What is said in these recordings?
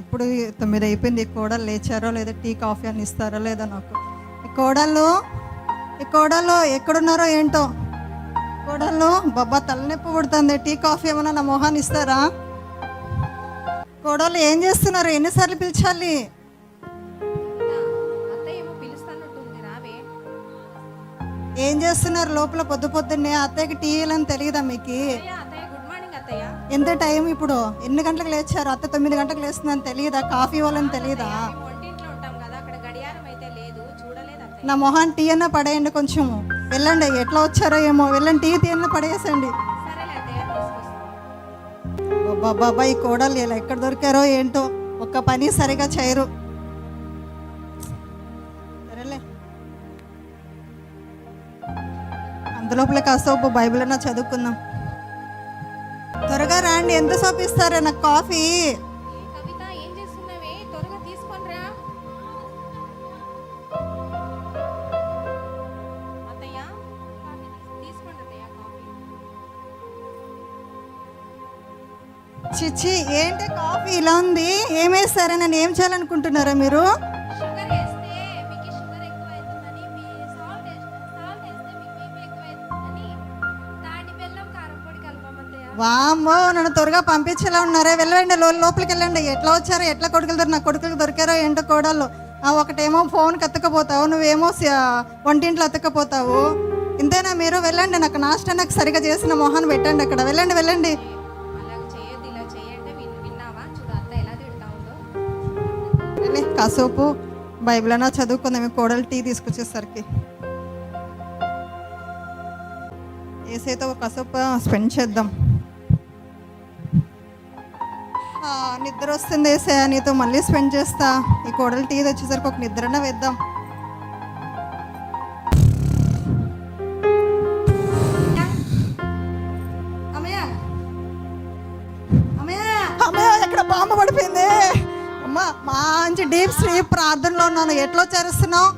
ఎప్పుడు తొమ్మిది అయిపోయింది ఈ కోడలు లేచారో లేదా టీ కాఫీ అని ఇస్తారో లేదో నాకు. ఈ కోడళ్ళు ఈ కోడళ్ళు ఎక్కడున్నారో ఏంటో? కోడళ్ళు బాబా తలనొప్పి పుడుతుంది. టీ కాఫీ ఏమైనా నా మొహాన్ని ఇస్తారా? కోడళ్ళు ఏం చేస్తున్నారు? ఎన్నిసార్లు పిలిచాలి? ఏం చేస్తున్నారు? లోపల పొద్దు పొద్దున్నే అత్తయ్యకి టీ అని తెలియదా మీకు? ఎంత టైం ఇప్పుడు? ఎన్ని గంటలకు లేచారు? అత్త తొమ్మిది గంటలకు లేస్తుందని తెలియదా? కాఫీ ఇవ్వాలని తెలియదా? నా మొహాన్ టీ అన్న పడేయండి కొంచెం. వెళ్ళండి ఎట్లా వచ్చారో ఏమో. వెళ్ళండి టీ పడేసండి సరేలే అత్తయ్య తీసుకొస్తాను బాబా ఈ కోడలు ఇలా ఎక్కడ దొరికారో ఏంటో. ఒక్క పని సరిగా చేయరు. సరేలే. అందులోపల కాసేపు బైబిల్ అన్నా చదువుకుందాం. కాఫీ? తీస్- తీసుకోండి అత్తయ్య కాఫీ. చిచ్చి ఏంటి కాఫీ? ఇలా ఉంది. ఏమేస్తారా నన్ను ఏం చేయాలనుకుంటున్నారా మీరు? వామ్మో నన్ను త్వరగా పంపించేలా ఉన్నారే. వెళ్ళండి లోపలికి వెళ్ళండి. ఎట్లా వచ్చారో ఎట్లా కొడుకులు నా కొడుకులు దొరికారో ఏంటో కోడళ్ళు. ఆ ఒకటేమో ఫోన్కి ఎత్తకపోతావు నువ్వేమో వంటింట్లో ఎత్తకపోతావు ఇంతేనా మీరు? వెళ్ళండి నాకు నాష్ట నాకు సరిగా చేసిన మొహాన్ని పెట్టండి అక్కడ. వెళ్ళండి వెళ్ళండి. కాసేపు బైబిల్ అన్నా చదువుకుందాం కోడలు టీ తీసుకొచ్చేసరికి. ఏసైతే ఒక కాసేపు స్పెండ్ చేద్దాం. నిద్ర వస్తుంది ఏసే నీతో మళ్ళీ స్పెండ్ చేస్తా ఈ కోడలు టీ తెచ్చేసరికి ఒక నిద్రన వేద్దాం బాంబు పడిపోయింది అమ్మ మంచి డీప్ స్లీప్ ప్రార్థనలో ఉన్నాను ఎట్లా చేరుస్తున్నావు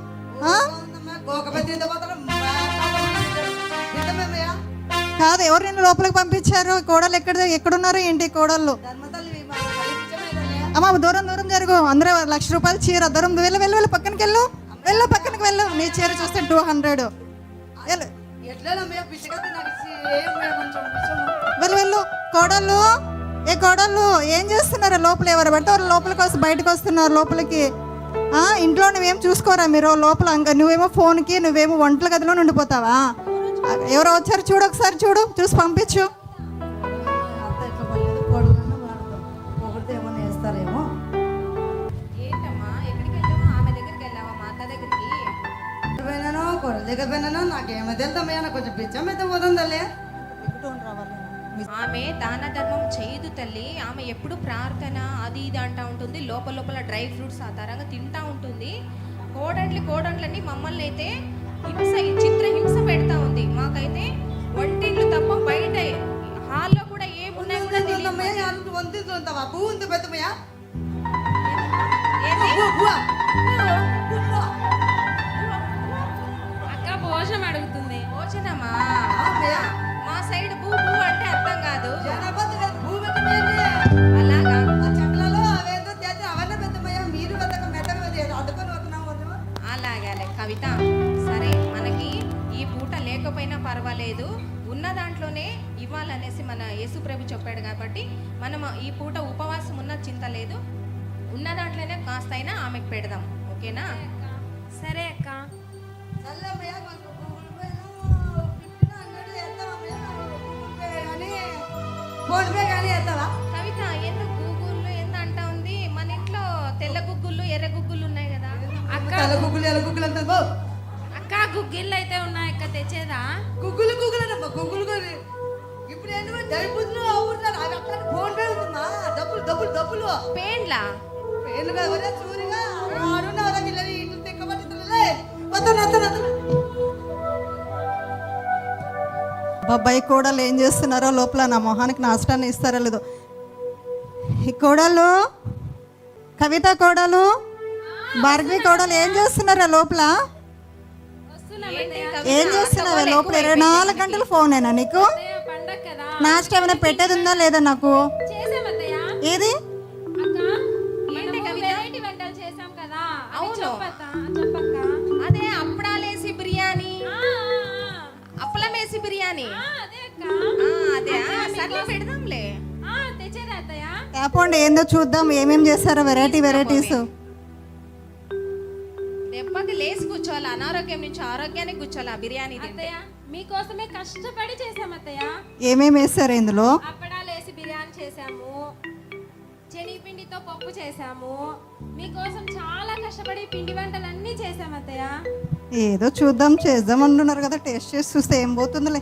కాదు ఎవరు నిన్ను లోపలికి పంపించారు కోడలు ఎక్కడ ఎక్కడున్నారు ఏంటి కోడళ్ళు అమ్మ దూరం దూరం జరుగు. అందరూ లక్ష రూపాయలు చీర దూరం వెళ్ళి వెళ్ళు వెళ్ళి పక్కనకి వెళ్ళు. వెళ్ళు పక్కనకి వెళ్ళు. నీ చీర చూస్తే టూ హండ్రెడ్ వెళ్ళు. వెళ్ళు కోడళ్ళు ఏ కోడళ్ళు ఏం చేస్తున్నారు? లోపల ఎవరు పడితే వాళ్ళు లోపలికి వస్తే బయటకు వస్తున్నారు లోపలికి. ఆ, ఇంట్లో నువ్వేం చూసుకోరా మీరు? లోపల ఇంకా నువ్వేమో ఫోన్కి నువ్వేమో వంటల గదిలో ఉండిపోతావా ఎవరో వచ్చారు చూడు ఒకసారి చూడు చూసి పంపించు. కోడల నాకేమో తెలుదమ్మయ్య నాకు కొంచెం పిచ్చం అయితే తల్లి. ఆమె దాన ధర్మం చేయదు తల్లి. ఆమె ఎప్పుడు ప్రార్థన అది ఇది అంటా ఉంటుంది. లోపల లోపల డ్రై ఫ్రూట్స్ ఆధారంగా తింటా ఉంటుంది. కోడండ్లు కోడండ్లని మమ్మల్ని అయితే ఉన్న దాంట్లోనే కాస్తైనా ఆమెకు పెడదాం. ఓకేనా? సరే అక్క. సర్లే అమ్మయ్య, మాకు గూగుల్ పేలో 1500 వేస్తావమ్మయ్య. గూగుల్ పే కానీ, ఫోన్ పే కానీ వేస్తావా? కవిత ఎందుకు గూగుల్లో అంటా ఉంది. మన ఇంట్లో తెల్ల గుగ్గులు ఎర్ర గుగ్గులు ఉన్నాయి కదా. అక్క తెల్ల గుగ్గులు, ఎర్ర గుగ్గులు పో. అక్క గుగ్గిళ్ళు అయితే ఉన్నాయి అక్క తెచ్చేదా? గుగ్గులు గుగ్గులు అంటమ్మా, గుగ్గులు. ఇప్పుడు ఏంటో దరిపుతులు అవుతున్నారు అవి అట్లా ఫోన్ పే ఉందమ్మా డబ్బులు డబ్బులు డబ్బులు. పేన్లా? బాబాయ్ కోడలు ఏం చేస్తున్నారో లోపల నా మొహానికి నాష్టాన్ని ఇస్తారో లేదో. ఈ కోడలు కవిత కోడలు భార్గవి కోడలు ఏం చేస్తున్నారా లోపల? ఏం చేస్తున్నావా? లోపల ఇరవై నాలుగు గంటలు ఫోనేనా నీకు? నాష్ట ఏమైనా పెట్టేది ఉందా లేదా నాకు? ఏది? బిర్యానీ ఆ, అదే అక్క. ఆ, అదే. సర్లే పెడదాంలే. తేపోండి ఏందో చూద్దాం ఏమేం చేస్తారో వెరైటీ వెరైటీస్. దెబ్బకి లేసి కూర్చోవాలి అనారోగ్యం నుంచి ఆరోగ్యానికి కూర్చోవాలి ఆ బిర్యానీ తింటే. అత్తయ్య మీకోసమే కష్టపడి చేసాం అత్తయ్య. ఏమేమి వేస్తారు ఇందులో? అప్పడాలు వేసి బిర్యానీ చేసాము శనగపిండితో పప్పు చేసాము మీకోసం చాలా కష్టపడి పిండి వంటలన్నీ చేసాం అత్తయ్య. ఏదో చూద్దాం చేద్దాం అంటున్నారు కదా టేస్ట్ చేసి చూస్తే ఏం పోతుందిలే.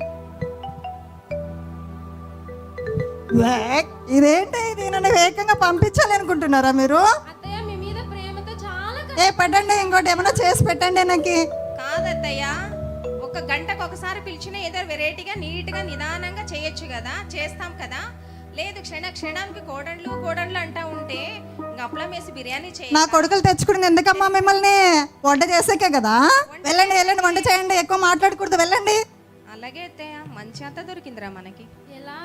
ఇదేంటి ఇది? నన్ను వేగంగా పంపించాలి అనుకుంటున్నారా మీరు? అత్తయ్య మీ మీద ప్రేమతో చాలా ఏ పెట్టండి ఇంకోటి ఏమైనా చేసి పెట్టండి నాకు. కాదత్తయ్య ఒక గంటకు ఒకసారి పిలిచిన ఏదో వెరైటీగా నీట్గా నిదానంగా చేయొచ్చు కదా చేస్తాం కదా. లేదు క్షణ క్షణానికి కోడండ్లు కోడండ్లు అంటా ఉంటే అప్పలం వేసి బిర్యానీ చేయ నా కొడుకులు తెచ్చుకుని ఎందుకమ్మా మిమ్మల్ని? వంట చేసాకే కదా? వెళ్ళండి వెళ్ళండి వంట చేయండి ఎక్కువ మాట్లాడకూడదు వెళ్ళండి. అలాగే అత్తయ్య మంచి అంత దొరికిందిరా మనకి. ఎలా?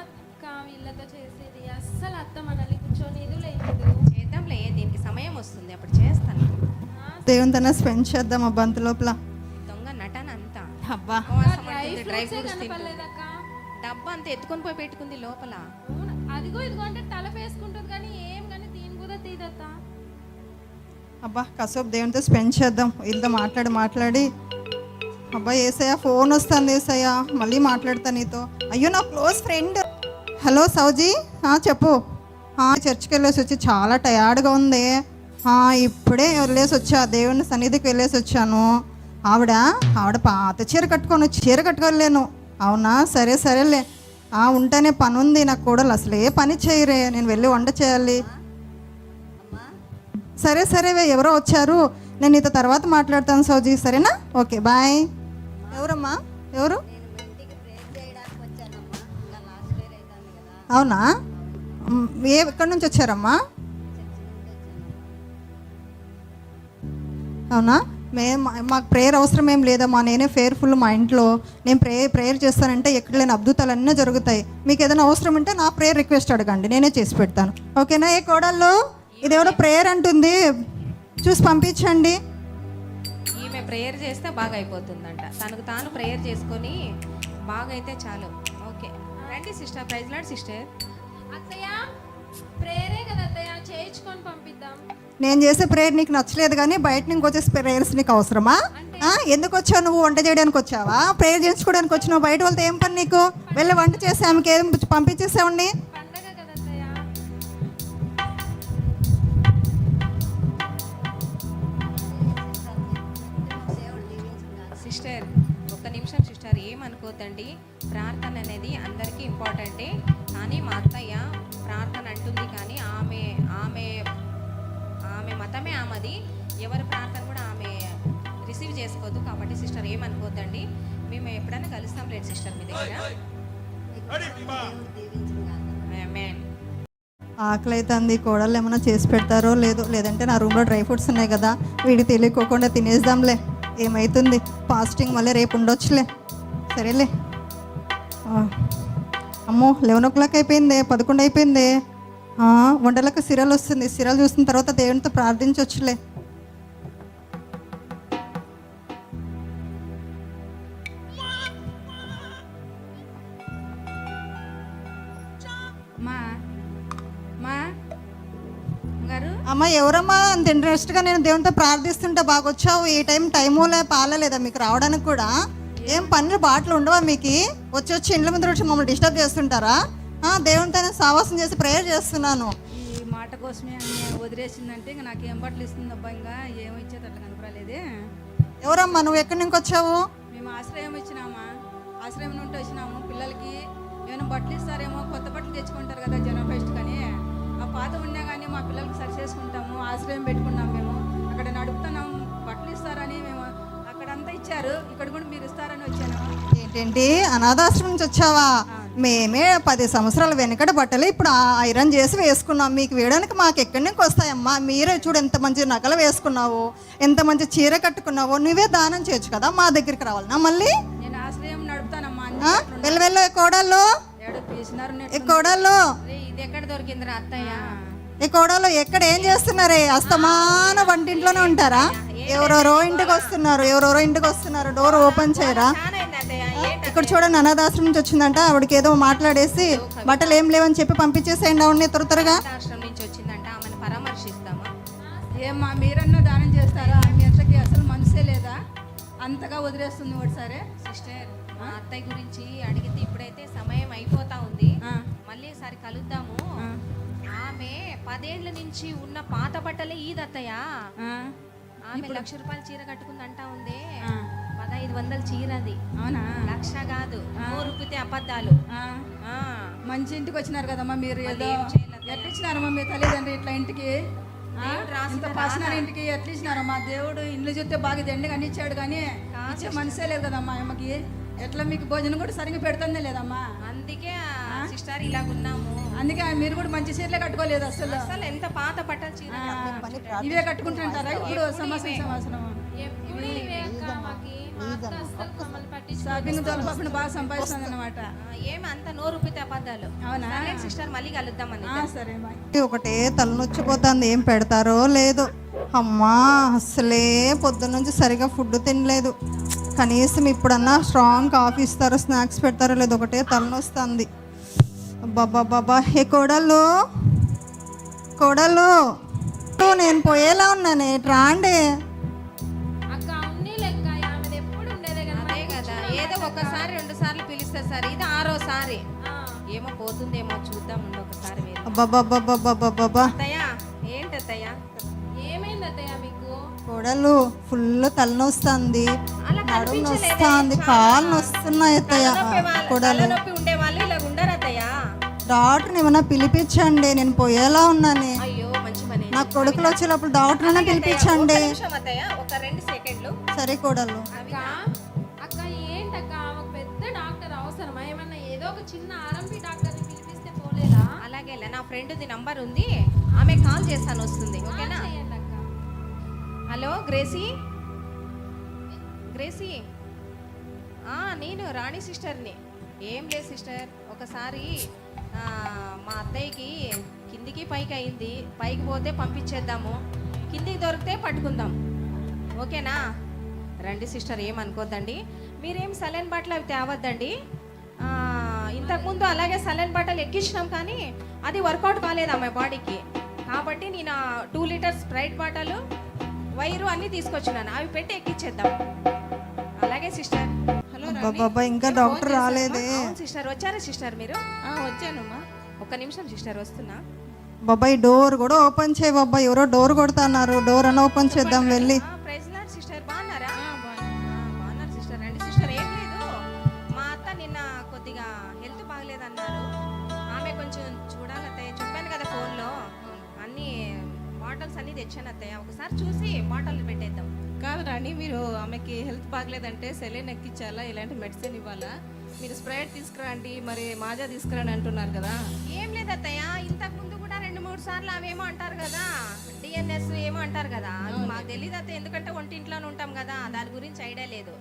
వీళ్ళతో చేసేది అస్సలు అత్త మనల్ని కూర్చొని లేదు. చేద్దాంలే దీనికి సమయం వస్తుంది అప్పుడు చేస్తాను. దేవుని తన స్పెండ్ చేద్దాం అబ్బా అంత లోపల. దొంగ నటన అంతా. అబ్బా. డ్రై ఫ్రూట్సే డబ్బా అంతా ఎత్తుకొని పోయి పెట్టుకుంది లోపల. అదిగో ఇదిగో అంటే తల వేసుకుంటుంది కానీ ఏం కానీ దీని కూడా తీదత్త అబ్బా కసోపు దేవునితో స్పెండ్ చేద్దాం. వీళ్ళతో మాట్లాడి మాట్లాడి. అబ్బా ఏసయ్యా ఫోన్ వస్తుంది ఏసయ్యా. మళ్ళీ మాట్లాడతా నీతో. అయ్యో నా క్లోజ్ ఫ్రెండ్. హలో సౌజీ. ఆ, చెప్పు. ఆ, చర్చికి వెళ్ళేసి వచ్చి చాలా టయార్డ్గా ఉంది. ఆ, ఇప్పుడే వెళ్ళేసి వచ్చా. దేవుని సన్నిధికి వెళ్ళేసి వచ్చాను. ఆవిడ ఆవిడ పాత చీర కట్టుకొని చీర కట్టుకోలేను. అవునా? సరే సరేలే. ఆ, ఉంటేనే పని ఉంది నాకు కూడా అసలు ఏ పని చేయరే. నేను వెళ్ళి వంట చేయాలి. సరే సరే వే, ఎవరో వచ్చారు. నేను ఇంత తర్వాత మాట్లాడతాను సౌజీ. సరేనా? Okay bye. ఎవరమ్మా? ఎవరు? అవునా? ఏ ఎక్కడి నుంచి వచ్చారమ్మా? అవునా? మేము మాకు ప్రేయర్ అవసరం ఏం లేదమ్మా. నేనే ఫేర్ఫుల్ మా ఇంట్లో. నేను ప్రే ప్రేయర్ చేస్తానంటే ఎక్కడ లేని అద్భుతాలన్నీ జరుగుతాయి. మీకు ఏదైనా అవసరం ఉంటే నా ప్రేయర్ రిక్వెస్ట్ అడగండి. నేనే చేసి పెడతాను. ఓకేనా? ఏ కోడల్లో ఇది ఎవడో ప్రేయర్ అంటుంది? చూసి పంపించండి. ఈమె ప్రేయర్ చేస్తే బాగా అయిపోతుందంట. తనకు తాను ప్రేయర్ చేసుకొని బాగా అయితే చాలు. రండి సిస్టర్. Praise lord sister. అత్తయ్య ప్రేరే కదా అత్తయ్య. చేయించుకొని పంపిద్దాం. నేను చేసే ప్రేయర్ నీకు నచ్చలేదు కానీ బయట నుంచి వచ్చే ప్రేయర్స్ నీకు అవసరమా? ఎందుకు వచ్చావు? నువ్వు వంట చేయడానికి వచ్చావా? ప్రేయర్ చేయించుకోవడానికి వచ్చినావు? బయట వాళ్ళతో ఏం పని నీకు? వెళ్ళి వంట చేసి ఆమెకి ఏం పంపించేసావండి సిస్టర్ ఒక్క నిమిషం సిస్టర్. ఏమనుకోద్దండి? ప్రార్థన అనేది అందరికీ ఇంపార్టెంటే. కానీ మా అత్తయ్య ప్రార్థన అంటుంది కానీ ఆమె ఆమె ఆమె మతమే ఆమెది. ఎవరి ప్రార్థన కూడా ఆమె రిసీవ్ చేసుకోవద్దు కాబట్టి సిస్టర్ ఏమనుకోద్దండి? మేము ఎప్పుడైనా కలుస్తాం లేదు సిస్టర్ మీ దగ్గర. ఆకలి అవుతుంది కోడళ్ళు ఏమైనా చేసి పెడతారో లేదో లేదంటే నా రూమ్లో డ్రై ఫ్రూట్స్ ఉన్నాయి కదా వీడికి తెలియకోకుండా తినేద్దాంలే. ఏమవుతుంది ఫాస్టింగ్ మళ్ళీ రేపు ఉండొచ్చులే. సరేలే. అమ్మో లెవెన్ ఓ క్లాక్ అయిపోయింది పదకొండు అయిపోయింది. వంటలకు సిరలు వస్తుంది. సిరలు చూసిన తర్వాత దేవునితో ప్రార్థించవచ్చులే అమ్మ ఎవరమ్మా? అంత ఇంట్రెస్ట్గా నేను దేవునితో ప్రార్థిస్తుంటే బాగా వచ్చావు ఈ టైం టైము లే పాలలేదా? మీకు రావడానికి కూడా. ఏం పనులు బాటలు ఉండవా మీకు? వచ్చి వచ్చి ఇండ్ల ముందు వచ్చి మమ్మల్ని డిస్టర్బ్ చేస్తుంటారా? ఆ, దేవునితో సావాసం చేసి ప్రేయర్ చేస్తున్నాను. ఈ మాట కోసమే వదిలేసిందంటే ఇంకా నాకు ఏం బట్టలు ఇస్తుంది అబ్బా ఇంకా? ఏమో ఇచ్చేది అట్లా కనపరాలేదే ఎవరమ్మా నువ్వు ఎక్కడి నుంచి వచ్చావు? మేము ఆశ్రయం ఇచ్చినామా? ఆశ్రయం నుండి వచ్చినాము. పిల్లలకి ఏమైనా బట్టలు ఇస్తారేమో? కొత్త బట్టలు తెచ్చుకుంటారు కదా జనం ఫెస్ట్ కానీ. ఆ పాత ఉన్నా కానీ మా పిల్లలకి సరి చేసుకుంటాము. ఆశ్రయం పెట్టుకున్నాం మేము. అక్కడ నడుపుతున్నాము. బట్టలు ఇస్తారని మేము ఇచ్చారు. ఇక్కడ కూడా మీరు ఇస్తారని వచ్చాను. ఏంటేంటి అనాథాశ్రమం నుంచి వచ్చావా? మేమే పది సంవత్సరాల వెనకట బట్టలు ఇప్పుడు ఆ ఐరన్ చేసి వేసుకున్నాం. మీకు వేయడానికి మాకు ఎక్కడి నుంచి వస్తాయమ్మా? మీరే చూడు ఎంత మంచి నగలు వేసుకున్నావు ఎంత మంచి చీర కట్టుకున్నావో. నువ్వే దానం చేయొచ్చు కదా మా దగ్గరికి రావాలనా మళ్ళీ? వెళ్ళి వెళ్ళు కోడళ్ళు అరే, ఇది ఎక్కడ దొరికిందిరా అత్తయ్య? ఈ కోడలు ఎక్కడ ఏం చేస్తున్నారే? అస్తమాన వంటింట్లోనే ఉంటారా? ఎవరెవరో ఇంటికి వస్తున్నారు ఎవరెవరో ఇంటికి వస్తున్నారు డోర్ ఓపెన్ చేయరా? ఇక్కడ చూడండి అనాథాశ్రమం నుంచి వచ్చిందంట ఆవిడకి ఏదో మాట్లాడేసి బట్టలు ఏం లేవని చెప్పి పంపించేసేయండి ఆవిడని త్వర త్వరగా. ఆశ్రమం నుంచి వచ్చిందంట ఆమెను పరామర్శిస్తామా? ఏమ్మా మీరన్నా దానం చేస్తారా? మీ అంతకి అసలు మనసే లేదా? అంతగా వదిలేస్తుంది ఒకసారి సిస్టర్ మా అత్తయ్య గురించి అడిగితే ఇప్పుడైతే సమయం అయిపోతా ఉంది. మళ్ళీ ఒకసారి కలుద్దాము. ఆమె పదేళ్ళ నుంచి ఉన్న పాత బట్టలే ఈదత్తయ్య. లక్ష రూపాయల చీర కట్టుకుందంటా ఉంది. ఆ. పదహైదు వందల చీర అది అవునా? లక్ష కాదు. నూరుపితే అబద్ధాలు. మంచి ఇంటికి వచ్చినారు కదమ్మా మీరు ఏదో ఏం చేయలేదు. ఎట్లా ఇచ్చినారమ్మా మీ తల్లిదండ్రులు ఇట్లా ఇంటికి? రాసిన ఇంటికి ఎట్లా ఇచ్చినారమ్మా దేవుడు ఇల్లు చూస్తే బాగా దండి కానీ ఇచ్చాడు కానీ ఇచ్చే మనసే లేదు కదమ్మా అమ్మకి. ఎట్లా మీకు భోజనం కూడా సరిగ్గా పెడుతుందే లేదమ్మా? అందుకే సిస్టర్ ఇలా ఉన్నాము అందుకే మీరు కూడా మంచి చీరలే కట్టుకోలేదు అసలు. అసలు ఎంత పాత బట్టల చీర ఇవే కట్టుకుంటుంటారా? ఇప్పుడు సంవత్సరం సంవత్సరం షాపింగ్ తోలుకోకుండా బాగా సంపాదిస్తుంది అనమాట ఆ, ఏమి అంత నోరుపితే అబద్ధాలు. అవునా? సిస్టర్ మళ్ళీ కలుద్దామని ఆ, సరే బాయ్. ఒకటే తలనొచ్చిపోతుంది ఏం పెడతారో లేదు. అమ్మా అసలే పొద్దున్న నుంచి సరిగా ఫుడ్ తినలేదు. కనీసం ఇప్పుడన్నా స్ట్రాంగ్ కాఫీ ఇస్తారో స్నాక్స్ పెడతారో లేదు ఒకటే తలనొస్తుంది. బాబా ఏ కోడలు కోడలు నేను పోయేలా ఉన్నానే రాండే. అక్క ఉన్ని లెక్క ఆమెది ఎప్పుడు ఉండేదే కదా అదే కదా ఏదో ఒకసారి రెండు సార్లు పిలిస్తే సార్ ఇది ఆరోసారి ఆ. ఏమో పోతుందేమో చూద్దాం ఒకసారి ఏమైంది అత్తయ్య మీకు? కోడలు ఫుల్ తలనొస్తుంది. నడుము. నొస్తుంది కాళ్ళు నొస్తున్నాయి అత్తయ్య. వాళ్ళు- కోడలు. తలనొప్పి ఉండే వాళ్ళు ఇలా ఉండరు డాక్టర్ని ఏమన్నా పిలిపించండి నేను పోయేలా ఉన్నానే. అయ్యో మంచి పని. నా కొడుకులు వచ్చేటప్పుడు డాక్టర్ని పిలిపించండి. ఒక నిమిషం అత్తయ్య ఒక రెండు సెకండ్లు. సరే కోడలు. అక్క అక్క ఏంటక్క? ఒక పెద్ద డాక్టర్ అవసరమా? ఏమన్నా ఏదో ఒక చిన్న ఆర్ఎంపీ డాక్టర్ని పిలిపిస్తే పోలేదా? అలాగే నా ఫ్రెండ్ది నంబర్ ఉంది. ఆమె కాల్ చేస్తాను వస్తుంది ఓకేనా? Hello Gracie? గ్రేసీ? ఆ, నేను రాణి సిస్టర్ని ఏం లేదు సిస్టర్ ఒకసారి మా అత్తయ్యకి కిందికి పైకి అయింది. పైకి పోతే పంపించేద్దాము. కిందికి దొరికితే పట్టుకుందాం. ఓకేనా? రండి సిస్టర్ ఏమనుకోద్దండి మీరేం సలైన్ బట్టలు అవి తేవద్దండి. ఇంతకుముందు అలాగే సలైన్ బట్టలు ఎక్కించినాం కానీ అది వర్కౌట్ కాలేదు ఆమె బాడీకి. కాబట్టి నేను టూ లీటర్స్ స్ప్రైట్ బాటలు వైరు అన్నీ తీసుకొచ్చినాను. అవి పెట్టి ఎక్కించేద్దాం అలాగే సిస్టర్. హలో బాబా ఇంకా డాక్టర్ రాలేదే. సిస్టర్ వచ్చారా సిస్టర్ మీరు? వచ్చానమ్మా. ఒక్క నిమిషం సిస్టర్ వస్తున్నా. బాబాయ్ డోర్ కూడా ఓపెన్ చేయ బాబాయ్ ఎవరో డోర్ కొడుతున్నారు. డోర్ అన్న ఓపెన్ చేద్దాం వెళ్ళి. ప్రైజ్ లాడ్ సిస్టర్ బాగున్నారా? ఆ, బాగున్నారు సిస్టర్. రండి సిస్టర్ ఏం లేదు. మా అత్త నిన్న కొద్దిగా హెల్త్ బాగలేదన్నారు. ఆమె కొంచెం చూడాలత్తయ్య. చెప్పాను కదా ఫోన్లో. అన్ని బాటిల్స్ అన్ని తెచ్చాను అత్తయ్య ఒకసారి చూసి బాటిల్ పెట్టేద్దాం. కాదు రాణి మీరు ఆమెకి హెల్త్ బాగలేదంటే సెలైన్ ఎక్కించాలా ఇలాంటి మెడిసిన్ ఇవ్వాలా? మీరు స్ప్రైట్ తీసుకురండి మరి మాజా తీసుకురండి అంటున్నారు కదా. ఏం లేదు అత్తయ్య ఇంతకు ముందు కూడా రెండు మూడు సార్లు అవేమో అంటారు కదా. డిఎన్ఎస్ ఏమో అంటారు కదా. మాకు తెలియదు అత్తయ్య ఎందుకంటే ఒంటింట్లోనే ఉంటాం కదా. దాని గురించి ఐడియా లేదు.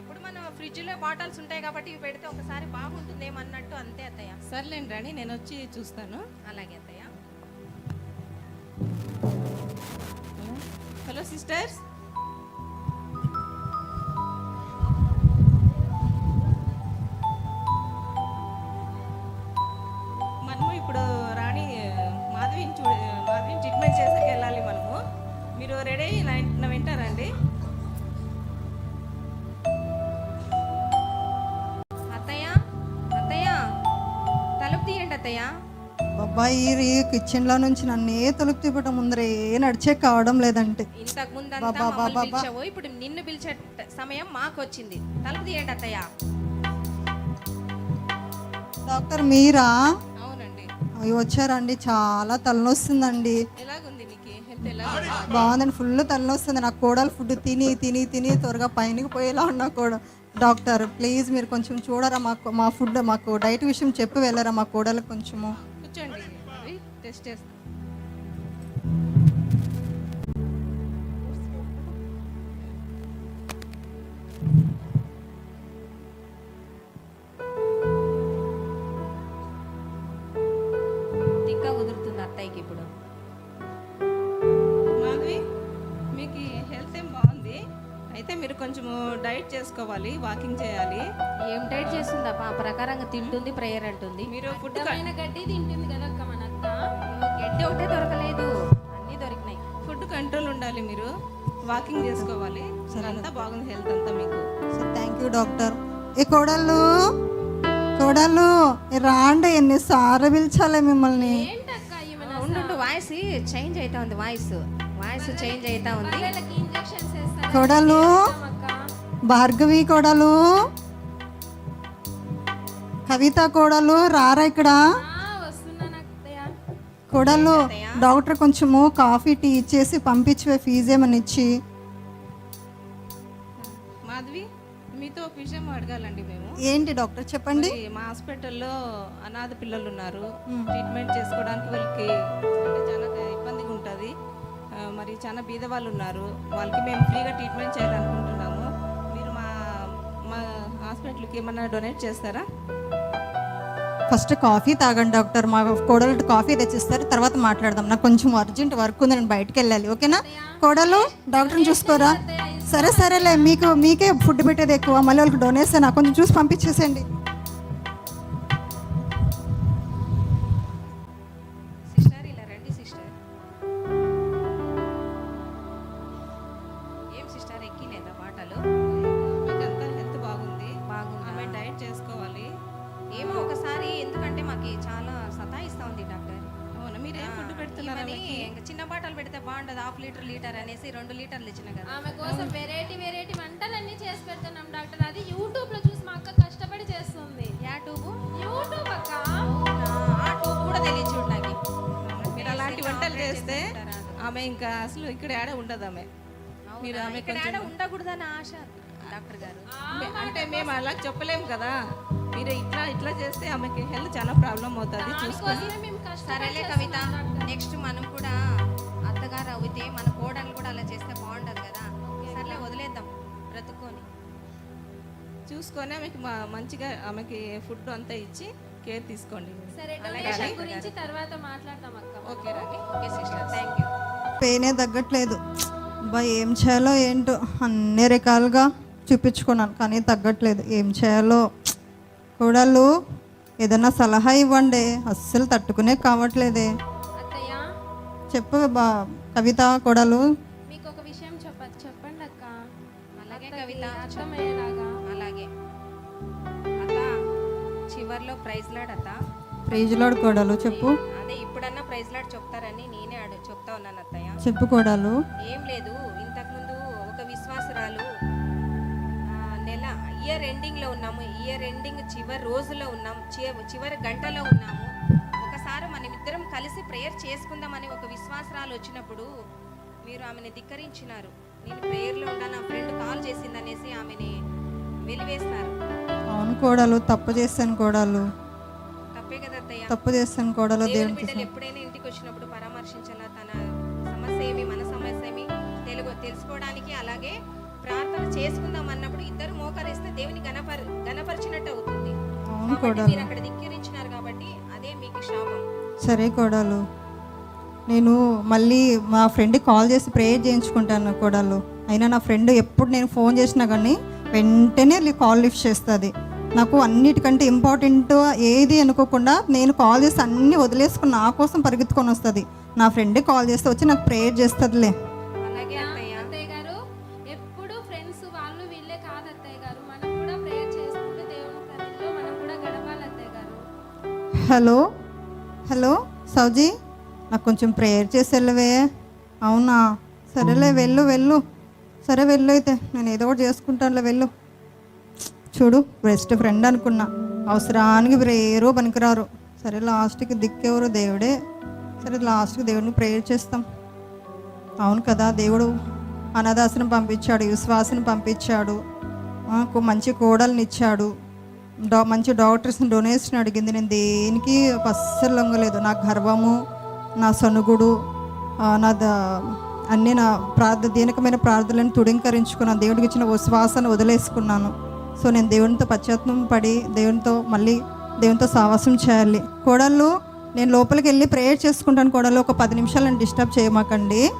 ఎప్పుడు మనం ఫ్రిడ్జ్లో బాటిల్స్ ఉంటాయి కాబట్టి ఇవి పెడితే ఒకసారి బాగుంటుందేమో అన్నట్టు అంతే అత్తయ్య. సర్లేండి రాణి నేను వచ్చి చూస్తాను. అలాగే అత్తయ్య. Hello sisters. ఈ కిచెన్లో నుంచి నన్నే తలుపు తిప్పటం ముందరే నడిచే కావడం లేదంటే. ఇంతకు ముందు బాబా, అంతా మమ్మల్ని బాబా. పిలిచావు. ఇప్పుడు నిన్ను పిలిచే ట- సమయం మాకు వచ్చింది తలుపు తీయండి అత్తయ్య. డాక్టర్ మీరా? అవునండి. అవి వచ్చారండి. చాలా తలనొస్తుందండి. ఎలాగుంది నీకు హెల్త్ ఎలా బాగుందండి. ఫుల్ తలనొస్తుంది. నాకు కోడలు ఫుడ్ తిని తిని తిని త్వరగా పైనకి పోయేలా ఉన్నా కూడా. డాక్టర్ ప్లీజ్ మీరు కొంచెం చూడరా మాకు మా ఫుడ్ మాకు డైట్ విషయం చెప్పి వెళ్ళరా మా కోడలు కొంచెము. కూర్చోండి. టెస్ట్ చేస్తాం. తిక్క కుదురుతుంది అత్తయ్యకి ఇప్పుడు. మాధవి మీకు హెల్త్ ఏం బాగుంది? అయితే మీరు కొంచెము డైట్ చేసుకోవాలి వాకింగ్ చేయాలి. ఏం డైట్ చేస్తుందప్ప ఆ ప్రకారంగా తింటుంది ప్రేయర్ అంటుంది. మీరు ఫుడ్ అడ్డమైన గడ్డి తింటుంది కదా అక్క మన అత్త. గడ్డి ఒకటే దొరకలేదు. అన్నీ దొరికినాయి. ఫుడ్ కంట్రోల్ ఉండాలి మీరు. వాకింగ్ చేసుకోవాలి. అంతా బాగుంది హెల్త్ అంతా మీకు. Thank you doctor. ఏ కోడళ్ళు? కోడళ్ళు ఏ రాండి ఎన్నిసార్లు పిలిచాలే మిమ్మల్ని? ఉండు వాయిస్ చేంజ్ అవుతా ఉంది వాయిస్. వాయిస్ చేంజ్ అవుతా ఉంది. కోడలు అక్క. భార్గవి కోడలు కవిత కోడలు రారా ఇక్కడ? కోడలు డాక్టర్ కొంచెము కాఫీ టీ ఇచ్చేసి పంపించే ఫీజు ఏమని ఇచ్చి. మాధవి మీతో ఒక విషయం అడగాలండి మేము. ఏంటి డాక్టర్ చెప్పండి. మా హాస్పిటల్లో అనాథ పిల్లలు ఉన్నారు ట్రీట్మెంట్ చేసుకోవడానికి వాళ్ళకి అంటే చాలా ఇబ్బందిగా ఉంటుంది. మరి చాలా బీద వాళ్ళు ఉన్నారు వాళ్ళకి మేము ఫ్రీగా ట్రీట్మెంట్ చేయాలనుకుంటున్నాము. మీరు మా మా హాస్పిటల్కి ఏమన్నా డొనేట్ చేస్తారా? ఫస్ట్ కాఫీ తాగండి డాక్టర్. మా కోడలు కాఫీ తెచ్చిస్తారు. తర్వాత మాట్లాడదాం. నాకు కొంచెం అర్జెంట్ వర్క్ ఉంది నేను బయటకు వెళ్ళాలి. ఓకేనా? కోడలు డాక్టర్ని చూసుకోరా? సరే సరేలే. మీకు మీకే ఫుడ్ పెట్టేది ఎక్కువ. మళ్ళీ వాళ్ళకి డొనేషన్ నాకు కొంచెం చూసి పంపించేసేయండి. ఇంకా చిన్న బాటలు పెడితే బాగుండదు హాఫ్ లీటర్ లీటర్ అనేసి రెండు లీటర్లు ఇచ్చిన కదా. ఆమె కోసం వెరైటీ వెరైటీ వంటలన్నీ చేసి పెడుతున్నాం డాక్టర్. అది యూట్యూబ్లో చూసి మా అక్క కష్టపడి చేస్తుంది. యా ట్యూబ్? యూట్యూబ్ అక్క? ట్యూబ్ కూడా నాకు. మీరు అలాంటి వంటలు చేస్తే ఆమె ఇంకా అసలు ఇక్కడ ఏడ ఉండదు ఆమె. మీరు ఆమె ఇక్కడ ఆడ ఉండకూడదని ఆశ. డాక్టర్ గారు. అంటే మేము అలా చెప్పలేము కదా. మీరు ఇట్లా ఇట్లా చేస్తే ఆమెకి హెల్త్ చాలా ప్రాబ్లం అవుతుంది సరేలే కవిత నెక్స్ట్ మనం కూడా అత్తగారు అవుతే మన కోడలు కూడా అలా చేస్తే బాగుండదు కదా. సర్లే వదిలేద్దాం. బ్రతుక్కొని. చూసుకొని ఆమెకి మా- మంచిగా ఆమెకి ఫుడ్ అంతా ఇచ్చి కేర్ తీసుకోండి సరే డొనేషన్ గురించి తర్వాత మాట్లాడతాం అక్క. ఓకే రండి ఓకే సిస్టర్. Thank you. పెయినే తగ్గట్లేదు. అబ్బా ఏం చేయాలో ఏంటో అన్ని రకాలుగా చూపించుకున్నాను కానీ తగ్గట్లేదు. ఏం చేయాలో? కోడళ్ళు ఏదన్నా సలహా ఇవ్వండి. అస్సలు తట్టుకునే కావట్లేదే. అత్తయ్య? చెప్పు బా కవిత కోడలు. మీకు ఒక విషయం చెప్ప చెప్పండి అక్క అలాగే కవిత అర్థమయ్యేలాగా. అలాగే. అత్త చివర్లో ప్రైజ్ లాడ్ అత్త. ప్రేజులాడు కోడలు చెప్పు. అదే ఇప్పుడన్నా ప్రైజ్ లాడ్ చెప్తారని నేనే అడు చెప్తా ఉన్నాను అత్తయ్య. చెప్పు కోడలు. ఏం లేదు ఇయర్ ఎండింగ్లో ఉన్నాము ఇయర్ ఎండింగ్ చివరి రోజులో ఉన్నాం చివరి గంటలో ఉన్నాము. ఒకసారి మనం ఇద్దరం కలిసి ప్రేయర్ చేసుకుందామని ఒక విశ్వాసరాలు వచ్చినప్పుడు మీరు ఆమెను ధిక్కరించినారు. నేను ప్రేయర్లో ఉన్నా నా ఫ్రెండ్ కాల్ చేసిందనేసి ఆమెని వెలివేసినారు అవును కోడలు తప్పు చేశాను కోడలు. తప్పే కదా అత్తయ్య. తప్పు చేశాను కోడలు దేవుని బిడ్డలు ఎప్పుడైనా ఇంటికి వచ్చినప్పుడు పరామర్శించాలా? తన సమస్య ఏమి మన సమస్య ఏమి తెలుగు తెలుసుకోవడానికి అలాగే చేసుకుందాం అన్నప్పుడు ఇద్దరు మోకరిస్తే దేవుని గణపరి గణపరిచినట్టు అవుతుంది. మీరు అక్కడ ధిక్కరించినారు కాబట్టి అదే మీకు శాపం. సరే కోడలు. నేను మళ్ళీ మా ఫ్రెండ్కి కాల్ చేసి ప్రేయర్ చేయించుకుంటాను కోడలు. అయినా నా ఫ్రెండ్ ఎప్పుడు నేను ఫోన్ చేసినా కానీ వెంటనే కాల్ లిఫ్ట్ చేస్తుంది. నాకు అన్నిటికంటే ఇంపార్టెంట్ ఏది అనుకోకుండా నేను కాల్ చేసి అన్నీ వదిలేసుకుని నా కోసం పరిగెత్తుకొని వస్తుంది. నా ఫ్రెండ్ కాల్ చేస్తే వచ్చి నాకు ప్రేయర్ చేస్తుందిలే. హలో హలో సౌజీ నాకు కొంచెం ప్రేయర్ చేసి వెళ్ళవే అవునా? సరేలే వెళ్ళు వెళ్ళు. సరే వెళ్ళు అయితే. నేను ఏదో ఒకటి చేసుకుంటానులే వెళ్ళు. చూడు బెస్ట్ ఫ్రెండ్ అనుకున్నా. అవసరానికి ప్రేయరు పనికిరారు. సరే లాస్ట్కి దిక్కెవరు దేవుడే. సరే లాస్ట్కి దేవుడిని ప్రేయర్ చేస్తాం. అవును కదా దేవుడు అనాథాసనం పంపించాడు విశ్వాసను పంపించాడు. మంచి కోడల్ని ఇచ్చాడు. డా మంచి డాక్టర్స్ని డొనేషన్ అడిగింది. నేను దేనికి అస్సలు లొంగలేదు. నా గర్వము నా సనుగుడు నా ద అన్నీ నా ప్రార్థ దీనికమైన ప్రార్థనలను తుడింకరించుకున్నాను దేవుడికి ఇచ్చిన విశ్వాసాన్ని వదిలేసుకున్నాను. సో నేను దేవునితో పశ్చాత్తం పడి దేవునితో మళ్ళీ దేవునితో సావాసం చేయాలి. కోడళ్ళు నేను లోపలికి వెళ్ళి ప్రేయర్ చేసుకుంటాను కోడలు ఒక పది నిమిషాలు డిస్టర్బ్ చేయమాకండి.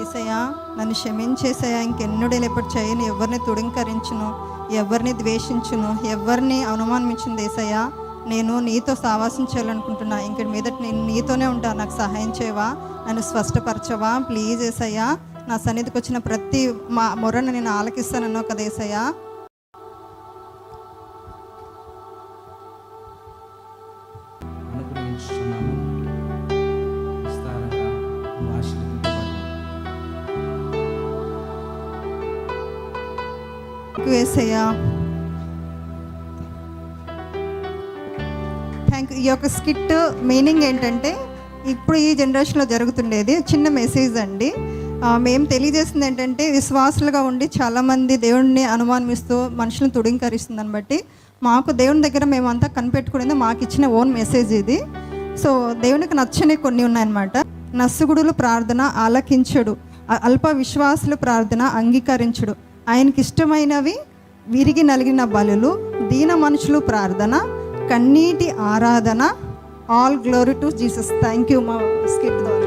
ఏసయ్యా నన్ను క్షమించేసయ్యా ఇంకెన్నడూ లేపటి చేయను ఎవరిని తుడింకరించును ఎవరిని ద్వేషించును ఎవరిని అనుమానించింది ఏసయ్యా నేను నీతో సావాసం చేయాలనుకుంటున్నా. ఇంక మీద నేను నీతోనే ఉంటాను నాకు సహాయం చేయవా? నన్ను స్పష్టపరచవా? ప్లీజ్ ఏసయ్యా నా సన్నిధికి వచ్చిన ప్రతి మా మొరను నేను ఆలకిస్తానన్నావు కదా ఏసయ్యా నాకు ఈ యొక్క స్కిట్ మీనింగ్ ఏంటంటే ఇప్పుడు ఈ జనరేషన్లో జరుగుతుండేది చిన్న మెసేజ్ అండి. మేము తెలియజేసింది ఏంటంటే విశ్వాసులుగా ఉండి చాలామంది దేవుడిని అనుమానిస్తూ మనుషులను తుడింకరిస్తుందని బట్టి మాకు దేవుని దగ్గర మేమంతా కనిపెట్టుకునేది మాకు ఇచ్చిన ఓన్ మెసేజ్ ఇది. సో దేవునికి నచ్చని కొన్ని ఉన్నాయన్నమాట. నస్సుగుడులు ప్రార్థన ఆలకించడు అల్ప విశ్వాసులు ప్రార్థన అంగీకరించుడు. ఆయనకి ఇష్టమైనవి విరిగి నలిగిన బలులు దీన మనుషులు ప్రార్థన కన్నీటి ఆరాధన. All glory to Jesus thank you మా స్కిట్ ద్వారా.